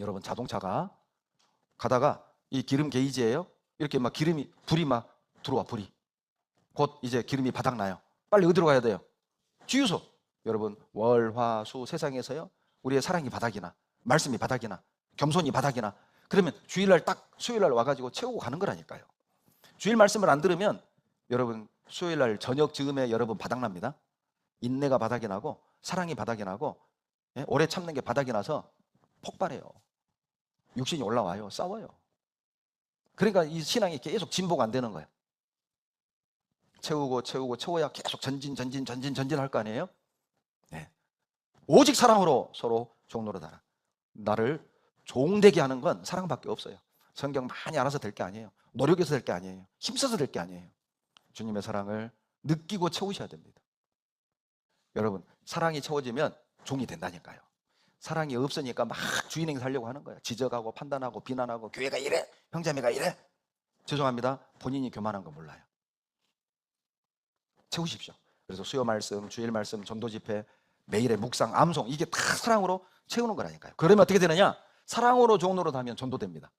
여러분 자동차가 가다가 이 기름 게이지예요. 이렇게 막 기름이 불이 막 들어와 불이. 곧 이제 기름이 바닥 나요. 빨리 어디로 가야 돼요? 주유소. 여러분 월, 화, 수 세상에서요. 우리의 사랑이 바닥이나 말씀이 바닥이나 겸손이 바닥이나 그러면 주일날 딱 수요일날 와가지고 채우고 가는 거라니까요. 주일 말씀을 안 들으면 여러분 수요일날 저녁 즈음에 여러분 바닥납니다. 인내가 바닥이 나고 사랑이 바닥이 나고 예? 오래 참는 게 바닥이 나서 폭발해요. 육신이 올라와요. 싸워요. 그러니까 이 신앙이 계속 진보가 안 되는 거예요. 채우고 채우고 채워야 계속 전진 전진 전진 전진 할 거 아니에요? 네. 오직 사랑으로 서로 종로로다. 나를 종되게 하는 건 사랑밖에 없어요. 성경 많이 알아서 될 게 아니에요. 노력해서 될 게 아니에요. 힘써서 될 게 아니에요. 주님의 사랑을 느끼고 채우셔야 됩니다. 여러분, 사랑이 채워지면 종이 된다니까요. 사랑이 없으니까 막 주인행 살려고 하는 거예요. 지적하고 판단하고 비난하고 교회가 이래, 형제매가 이래. 죄송합니다. 본인이 교만한 거 몰라요. 채우십시오. 그래서 수요 말씀, 주일 말씀, 전도 집회, 매일의 묵상, 암송 이게 다 사랑으로 채우는 거라니까요. 그러면 어떻게 되느냐? 사랑으로 종로로 하면 전도됩니다.